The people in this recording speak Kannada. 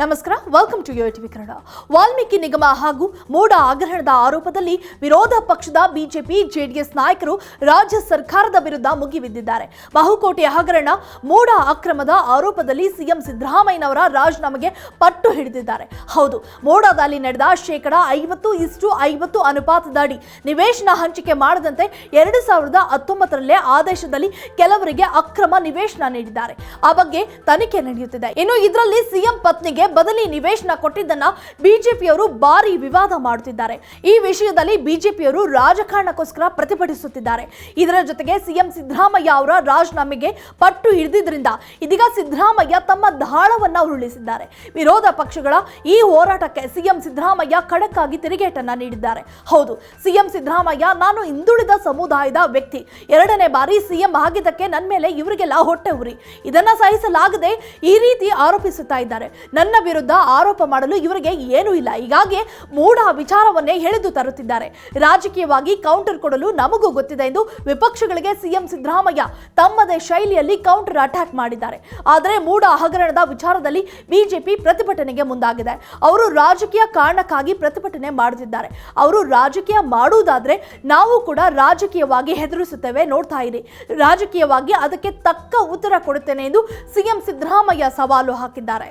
ನಮಸ್ಕಾರ welcome to TV Kannada Valmiki ನಿಗಮ ಹಾಗೂ ಮೋಡ ಆಗ್ರಹಣದ ಆರೋಪದಲ್ಲಿ ವಿರೋಧ ಪಕ್ಷದ ಬಿಜೆಪಿ, ಜೆಡಿಎಸ್ ನಾಯಕರು ರಾಜ್ಯ ಸರ್ಕಾರದ ವಿರುದ್ಧ ಮುಗಿಬಿದ್ದಿದ್ದಾರೆ. ಬಹುಕೋಟಿ ಹಗರಣ ಮೋಡ ಅಕ್ರಮದ ಆರೋಪದಲ್ಲಿ ಸಿಎಂ ಸಿದ್ದರಾಮಯ್ಯನವರ ರಾಜೀನಾಮೆಗೆ ಪಟ್ಟು ಹಿಡಿದಿದ್ದಾರೆ. ಹೌದು, ಮೋಡದಲ್ಲಿ ನಡೆದ ಶೇಕಡ ಐವತ್ತು ಇಷ್ಟು ಐವತ್ತು ಅನುಪಾತದಡಿ ನಿವೇಶನ ಹಂಚಿಕೆ ಮಾಡದಂತೆ ಎರಡು ಸಾವಿರದ ಹತ್ತೊಂಬತ್ತರಲ್ಲೇ ಆದೇಶದಲ್ಲಿ ಕೆಲವರಿಗೆ ಅಕ್ರಮ ನಿವೇಶನ ನೀಡಿದ್ದಾರೆ. ಆ ಬಗ್ಗೆ ತನಿಖೆ ನಡೆಯುತ್ತಿದೆ. ಇನ್ನು ಇದರಲ್ಲಿ ಸಿಎಂ ಪತ್ನಿಗೆ ಬದಲಿ ನಿವೇಶನ ಕೊಟ್ಟಿದ್ದನ್ನ ಬಿಜೆಪಿಯವರು ಭಾರಿ ವಿವಾದ ಮಾಡುತ್ತಿದ್ದಾರೆ. ಈ ವಿಷಯದಲ್ಲಿ ಬಿಜೆಪಿಯವರು ರಾಜಕಾರಣಕ್ಕೋಸ್ಕರ ಪ್ರತಿಭಟಿಸುತ್ತಿದ್ದಾರೆ. ಇದರ ಜೊತೆಗೆ ಸಿಎಂ ಸಿದ್ದರಾಮಯ್ಯ ಅವರ ರಾಜೀನಾಮೆಗೆ ಪಟ್ಟು ಹಿಡಿದಿದ್ರಿಂದ ಇದೀಗ ಸಿದ್ದರಾಮಯ್ಯ ತಮ್ಮ ದಾಳವನ್ನ ಉರುಳಿಸಿದ್ದಾರೆ. ವಿರೋಧ ಪಕ್ಷಗಳ ಈ ಹೋರಾಟಕ್ಕೆ ಸಿಎಂ ಸಿದ್ದರಾಮಯ್ಯ ಖಡಕ್ಕಾಗಿ ತಿರುಗೇಟನ್ನ ನೀಡಿದ್ದಾರೆ. ಹೌದು, ಸಿಎಂ ಸಿದ್ದರಾಮಯ್ಯ ನಾನು ಹಿಂದುಳಿದ ಸಮುದಾಯದ ವ್ಯಕ್ತಿ. ಎರಡನೇ ಬಾರಿ ಸಿಎಂ ಆಗಿದ್ದಕ್ಕೆ ನನ್ನ ಮೇಲೆ ಇವರಿಗೆಲ್ಲ ಹೊಟ್ಟೆ ಉರಿ. ಇದನ್ನ ಸಹಿಸಲಾಗದೆ ಈ ರೀತಿ ಆರೋಪಿಸುತ್ತಾ ಇದ್ದಾರೆ. ನನ್ನ ವಿರುದ್ಧ ಆರೋಪ ಮಾಡಲು ಇವರಿಗೆ ಏನೂ ಇಲ್ಲ. ಹೀಗಾಗಿ ಮೂಢ ವಿಚಾರವನ್ನೇ ಎಳೆದು ತರುತ್ತಿದ್ದಾರೆ. ರಾಜಕೀಯವಾಗಿ ಕೌಂಟರ್ ಕೊಡಲು ನಮಗೂ ಗೊತ್ತಿದೆ ಎಂದು ವಿಪಕ್ಷಗಳಿಗೆ ಸಿಎಂ ಸಿದ್ದರಾಮಯ್ಯ ತಮ್ಮದೇ ಶೈಲಿಯಲ್ಲಿ ಕೌಂಟರ್ ಅಟ್ಯಾಕ್ ಮಾಡಿದ್ದಾರೆ. ಆದರೆ ಮೂಢ ಹಗರಣದ ವಿಚಾರದಲ್ಲಿ ಬಿಜೆಪಿ ಪ್ರತಿಭಟನೆಗೆ ಮುಂದಾಗಿದೆ. ಅವರು ರಾಜಕೀಯ ಕಾರಣಕ್ಕಾಗಿ ಪ್ರತಿಭಟನೆ ಮಾಡುತ್ತಿದ್ದಾರೆ ಅವರು ರಾಜಕೀಯ ಮಾಡುವುದಾದ್ರೆ ನಾವು ಕೂಡ ರಾಜಕೀಯವಾಗಿ ಹೆದರಿಸುತ್ತೇವೆ ನೋಡ್ತಾ ಇರಿ. ರಾಜಕೀಯವಾಗಿ ಅದಕ್ಕೆ ತಕ್ಕ ಉತ್ತರ ಕೊಡುತ್ತೇನೆ ಎಂದು ಸಿಎಂ ಸಿದ್ದರಾಮಯ್ಯ ಸವಾಲು ಹಾಕಿದ್ದಾರೆ.